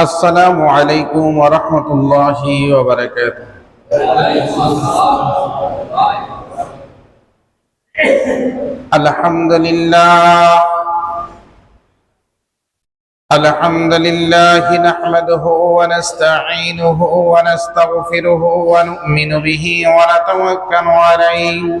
السلام عليكم ورحمة الله وبركاته الحمد لله الحمد لله نحمده ونستعينه ونستغفره ونؤمن به ونتوكل عليه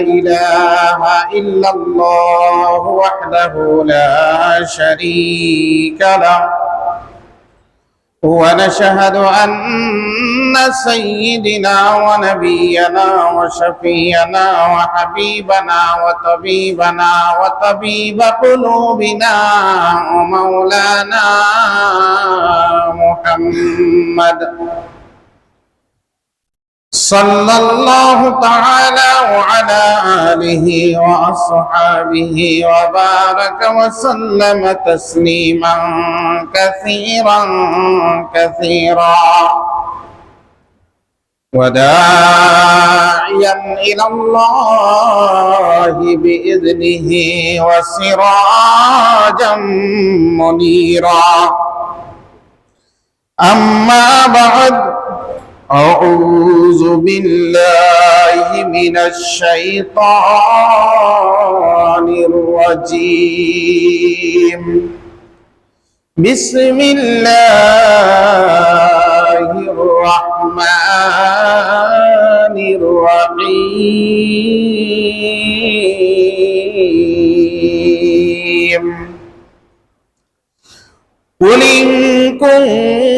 إله إلا الله وحده لا شريك له. ونشهد أن سيدنا ونبينا وشفينا وحبيبنا وطبيبنا وطبيب قلوبنا ومولانا محمد صلى الله تعالى وعلى آله وأصحابه وبارك وسلم تسليما كثيرا كثيرا. وداعيا إلى الله بإذنه وسراجا منيرا. أما بعد أعوذ بالله من الشيطان الرجيم. بسم الله الرحمن الرحيم. قل إن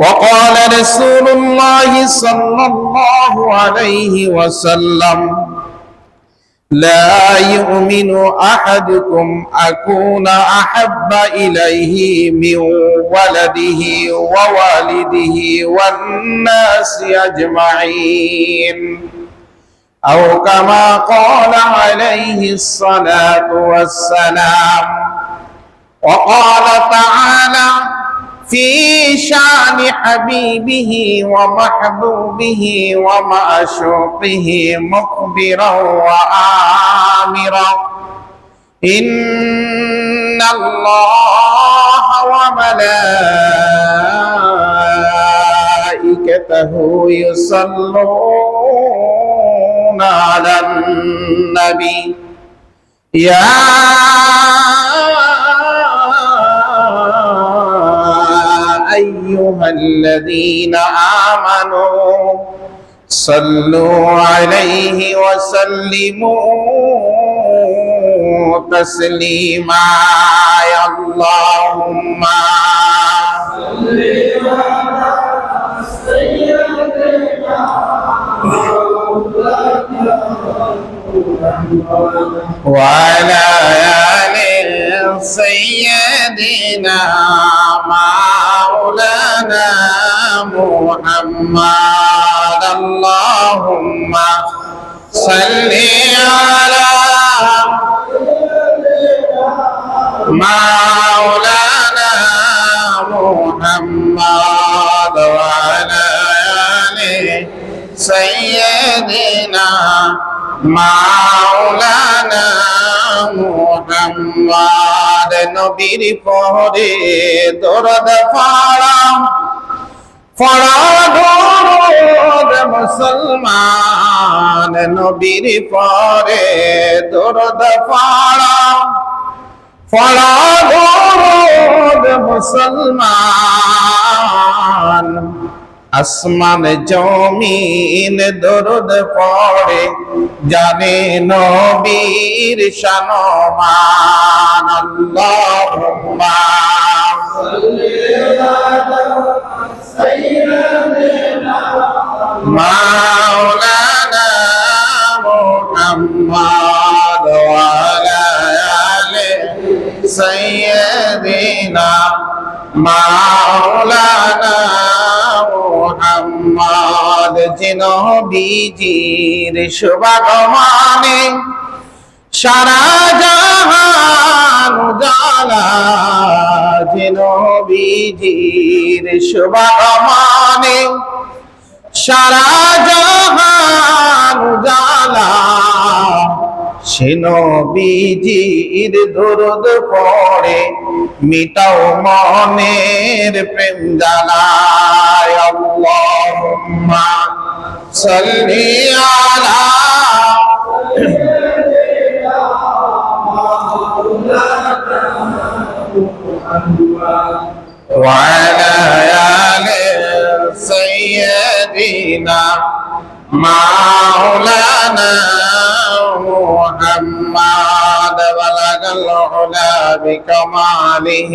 وقال رسول الله صلى الله عليه وسلم لا يؤمن أحدكم أكون أحب إليه من ولده ووالده والناس أجمعين. أو كما قال عليه الصلاة والسلام وقال تعالى في شأن حبيبه ومحبوبه ومعشوقه مخبرا وآمرا. إن الله وملائكته يصلون على النبي. يا أيها الذين آمنوا صلوا عليه وسلموا تسليما. يا اللهم وعلى آل سيدنا مولانا محمد اللهم صل على مولانا محمد وعلى آل سيدنا মাওলানা মুহাম্মদ নবীর পরে দরদ ফাড়াম ফড়াদ মুসলমান নবীর পরে দরদ ফাড়াম ফড়াদ মুসলমান আসমান জমিন দরুদ পড়ে, জানে নবীর শানমান আল্লাহুম্মা মুহাম্মদ জিন বিজির শুভাগমনে সারা জাহান জালা জিন বিজির শুভাগমনে সারা জাহান জালা সেন বিজির দরদ পড়ে, মিটাও মনের প্রেম জালায় আল্লাহুম্মা। صلي على وعلى آل سيدنا مولانا محمد بلغ العلا بكماله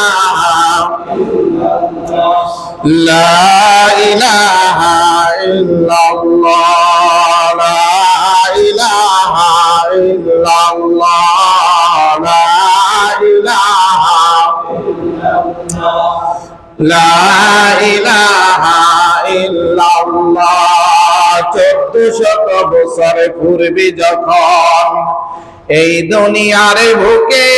لا إله إلا الله لا إله إلا الله لا إله لا إله إلا الله চোদ্দ শত বছর পূর্বে যখন এই দুনিয়ার বুকে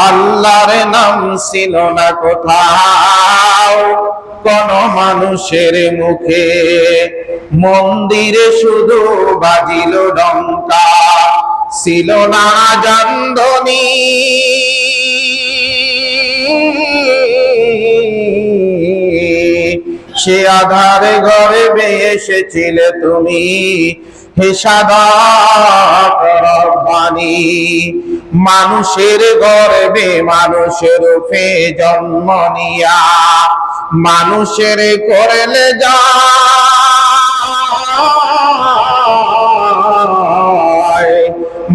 আল্লাহর নাম ছিল না কোথাও। কোন মানুষের মুখে মন্দিরে শুধু বাজিল ডঙ্কা ছিল না জানদনী সে আধারে ঘরে এসেছিলে তুমি হে বাণী মানুষের গর্বে, মানুষের রূপে জন্ম নিয়া। মানুষের করলে যা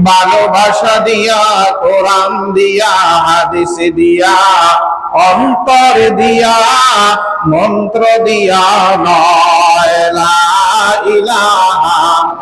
ভালোবাসা দিয়া, কোরআন দিয়া, হাদিস দিয়া, অন্তর দিয়া, মন্ত্র দিয়া নয়। লা ইলাহা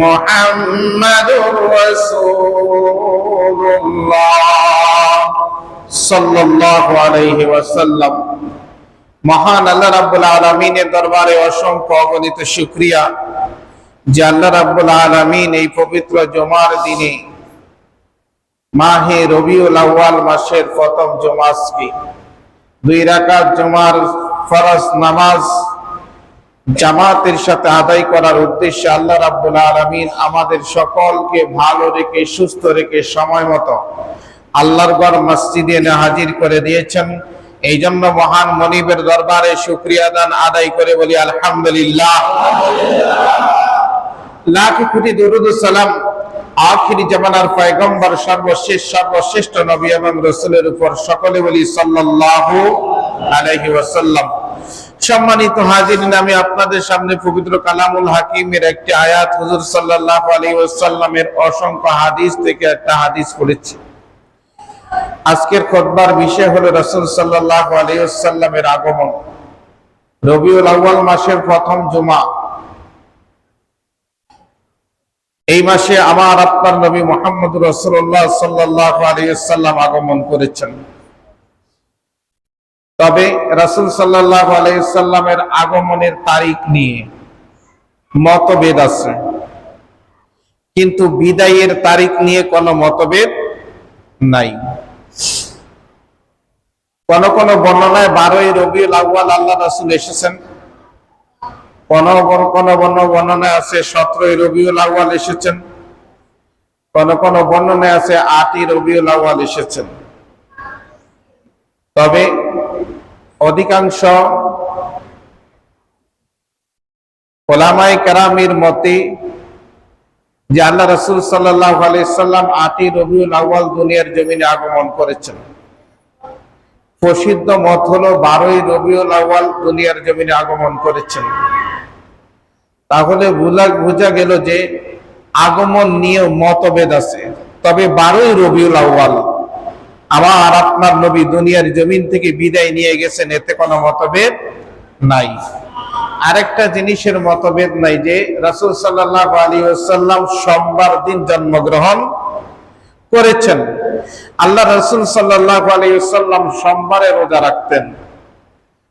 মুহাম্মাদুর রাসূলুল্লাহ সাল্লাল্লাহু আলাইহি ওয়াসাল্লাম। মহান আল্লাহ রাব্বুল আলামিনের দরবারে অসংখ্য অগণিত শুকরিয়া যে আল্লাহ রাব্বুল আলামিন এই পবিত্র জুমার দিনে মাহে রবিউল আউয়াল মাসের প্রথম জুমাসকে দুই রাকাত জুমার ফরজ নামাজ জামাতের সাথে আদায় করার উদ্দেশ্যে আল্লাহ রাব্বুল আলামিন আমাদের সকলকে ভালো রেখে, সুস্থ রেখে সময় মতো আল্লাহর ঘর মসজিদে এনে হাজির করে দিয়েছেন। এই জন্য মহান মনিবের দরবারে শুক্রিয়া দান আদায় করে বলি, আলহামদুলিল্লাহ। লাখ কোটি দরুদ সালাম আখিরি জামানার পয়গম্বর, সর্বশেষ, সর্বশ্রেষ্ঠ নবী এবং রসুলের উপর সকলে বলি, সাল্লাল্লাহু আলাইহি ওয়াসাল্লাম। সম্মানিত হাজিরিন আমি আপনাদের সামনে পবিত্র কালামুল হাকিমের একটি আয়াত হুজুর সাল্লাল্লাহু আলাইহি ওয়াসাল্লামের অসংখ্য হাদিস থেকে একটা হাদিস পড়েছি। আজকের খুতবার বিষয় হলো রাসূল সাল্লাল্লাহু আলাইহি ওয়াসাল্লামের আগমন। রবিউল আউ্বাল মাসের প্রথম জুমা। এই মাসে আমার আপনার নবী মোহাম্মদ রসুল্লাহ সাল্লাহ আলী আলিয়াল্লাম আগমন করেছেন। তবে রাসুল সাল্লাহ আলাইসাল্লামের আগমনের তারিখ নিয়ে মতভেদ আছে। কিন্তু বিদায়ের তারিখ নিয়ে কোনো মতভেদ নাই। কোন কোন বর্ণনায় বারোই রবি আউ্বাল আল্লাহ রাসুল এসেছেন। কোন কোন বর্ণনায় আছে সতেরোই রবিউল আউ্বাল এসেছেন। কোন কোন বর্ণনায় আছে আটই রবিউল আউ্বাল এসেছেন। তবে অধিকাংশ ওলামাই মতে যে আল্লাহ রসুল সাল্লাহ আলাইসাল্লাম আটই রবিউল আউ্বাল দুনিয়ার জমিনে আগমন করেছেন। প্রসিদ্ধ মত হলো বারোই রবিউল আউ্বাল দুনিয়ার জমিনে আগমন করেছেন। তাহলে বুঝা বোঝা গেল যে আগমন নিয়ে মতভেদ আছে। তবে বারোই রবিউল আউ্বাল আমার আপনার নবী দুনিয়ার জমিন থেকে বিদায় নিয়ে গেছেন, এতে কোনো মতভেদ নাই। আরেকটা জিনিসের মতভেদ নাই যে, রাসুল সাল্লাহ আলী সাল্লাম সোমবার দিন জন্মগ্রহণ করেছেন। আল্লাহ রসুল সাল্লাহ আলী সাল্লাম সোমবারে রোজা রাখতেন।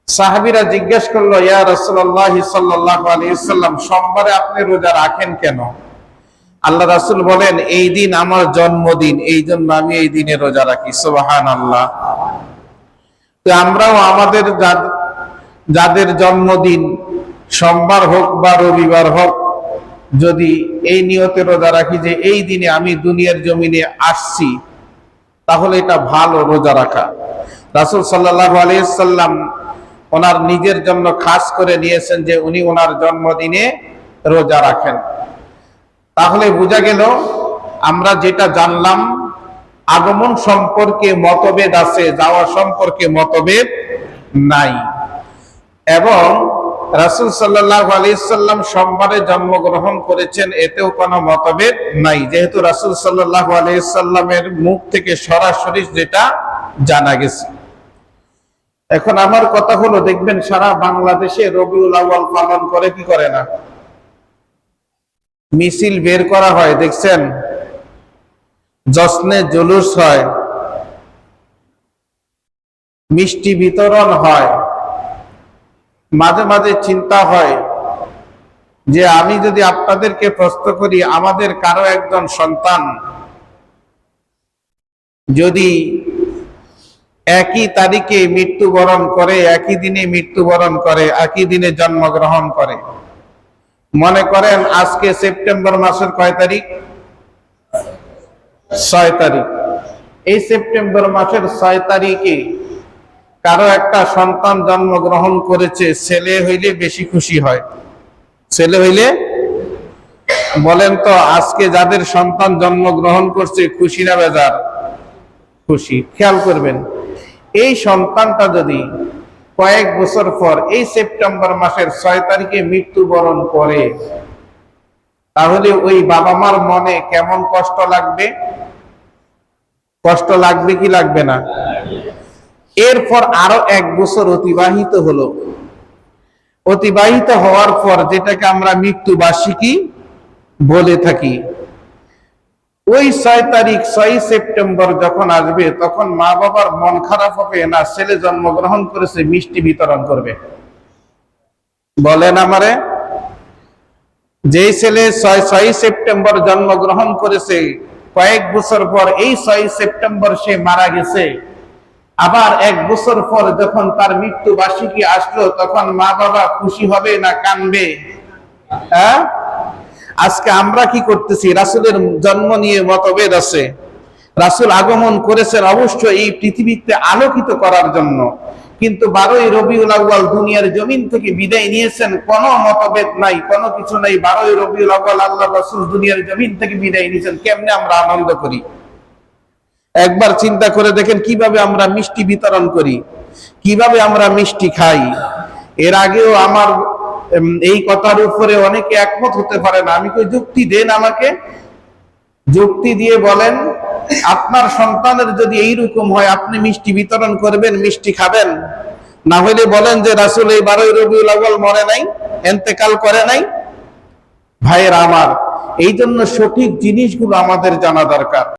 সাহাবিরা জিজ্ঞেস করল, ইয়া রসুল্লাহ সাল্লাহ আলী সাল্লাম সোমবারে আপনি রোজা রাখেন কেন? আল্লাহ রাসুল বলেন, এই দিন আমার জন্মদিন, এই জন্য আমি এই দিনে রোজা রাখি। সোবাহান আল্লাহ তো আমরাও আমাদের যাদের জন্মদিন, সোমবার হোক বা রবিবার হোক, যদি এই নিয়তে রোজা রাখি যে এই দিনে আমি দুনিয়ার জমিনে আসছি, তাহলে এটা ভালো রোজা রাখা। রাসুল সাল্লাহ আলিয়াল্লাম ওনার নিজের জন্য খাস করে নিয়েছেন যে উনি ওনার জন্মদিনে রোজা রাখেন। তাহলে বোঝা গেল, আমরা যেটা জানলাম, আগমন সম্পর্কে মতভেদ আছে, যাওয়া সম্পর্কে মতভেদ নাই। এবং রাসুল সাল্লাহ আলিয়াল্লাম সোমবারে জন্মগ্রহণ করেছেন, এতেও কোনো মতভেদ নাই। যেহেতু রাসুল সাল্লাহ আলিয়াল্লামের মুখ থেকে সরাসরি যেটা জানা গেছে। এখন আমার কথা হলো, দেখবেন সারা বাংলাদেশে রবিউল আউ্বাল পালন করে কি করে না? মিছিল বের করা হয়, দেখছেন? যশ্নে জুলুস হয়। মিষ্টি বিতরণ হয়। মাঝে মাঝে চিন্তা হয় যে, আমি যদি আপনাদেরকে প্রশ্ন করি, আমাদের কারও একজন সন্তান যদি একই তারিখে মৃত্যুবরণ করে, একই দিনে মৃত্যুবরণ করে, একই দিনে জন্মগ্রহণ করে মনে করেন আজকে সেপ্টেম্বর মাসের কয় তারিখ? ছয় তারিখ। এই সেপ্টেম্বর মাসের ছয় তারিখে কারও একটা সন্তান জন্মগ্রহণ করেছে, ছেলে হইলে বেশি খুশি হয়। ছেলে হইলে? বলেন তো, আজকে যাদের সন্তান জন্মগ্রহণ করছে, খুশি না বেজার? খুশি। খেয়াল করবেন, এই সন্তানটা যদি কয়েক বছর পর এই সেপ্টেম্বর মাসের ছয় তারিখে মৃত্যুবরণ করে। তাহলে ওই বাবা মার মনে কেমন কষ্ট লাগবে? কষ্ট লাগবে কি লাগবে না? এরপর আরও এক বছর অতিবাহিত হলো। অতিবাহিত হওয়ার পর যেটাকে আমরা মৃত্যু বার্ষিকী বলে থাকি। ওই ছয় তারিখ, ছয় সেপ্টেম্বর যখন আসবে, তখন মা বাবার মন খারাপ হবে না, ছেলে জন্মগ্রহণ করেছে, মিষ্টি বিতরণ করবে। বলেন আমারে যে ছেলে ছয় ছয় সেপ্টেম্বর জন্মগ্রহণ করেছে, কয়েক বছর পর এই ছয় সেপ্টেম্বর সে মারা গেছে। আবার এক বছর পর যখন তার মৃত্যু বার্ষিকী আসলো, তখন মা বাবা খুশি হবে না কানবে হ্যাঁ? আজকে আমরা কি করতেছি? রাসুলের জন্ম নিয়ে মতভেদ আছে। রাসুল আগমন করেছেন অবশ্যই এই পৃথিবীতে আলোকিত করার জন্য। কিন্তু বারোই রবিউল আউ্বাল দুনিয়ার জমিন থেকে বিদায় নিয়েছেন, কোন মতভেদ নাই, কোনো কিছু নাই। বারোই রবিউল আউ্বাল আল্লাহ রাসুল দুনিয়ার জমিন থেকে বিদায় নিয়েছেন, কেমনে আমরা আনন্দ করি? একবার চিন্তা করে দেখেন কীভাবে আমরা মিষ্টি বিতরণ করি, কীভাবে আমরা মিষ্টি খাই। এর আগেও আমার এই কথার উপরে অনেকে একমত হতে পারে না। আমি কই, যুক্তি দেন আমাকে। যুক্তি দিয়ে বলেন, আপনার সন্তানের যদি এইরকম হয়, আপনি মিষ্টি বিতরণ করবেন, মিষ্টি খাবেন। না হলে বলেন যে, রাসূল এই বারোই রবিউল আউয়াল মরে নাই, এন্তেকাল করে নাই। ভাইয়ের আমার এই জন্য সঠিক জিনিসগুলো আমাদের জানা দরকার।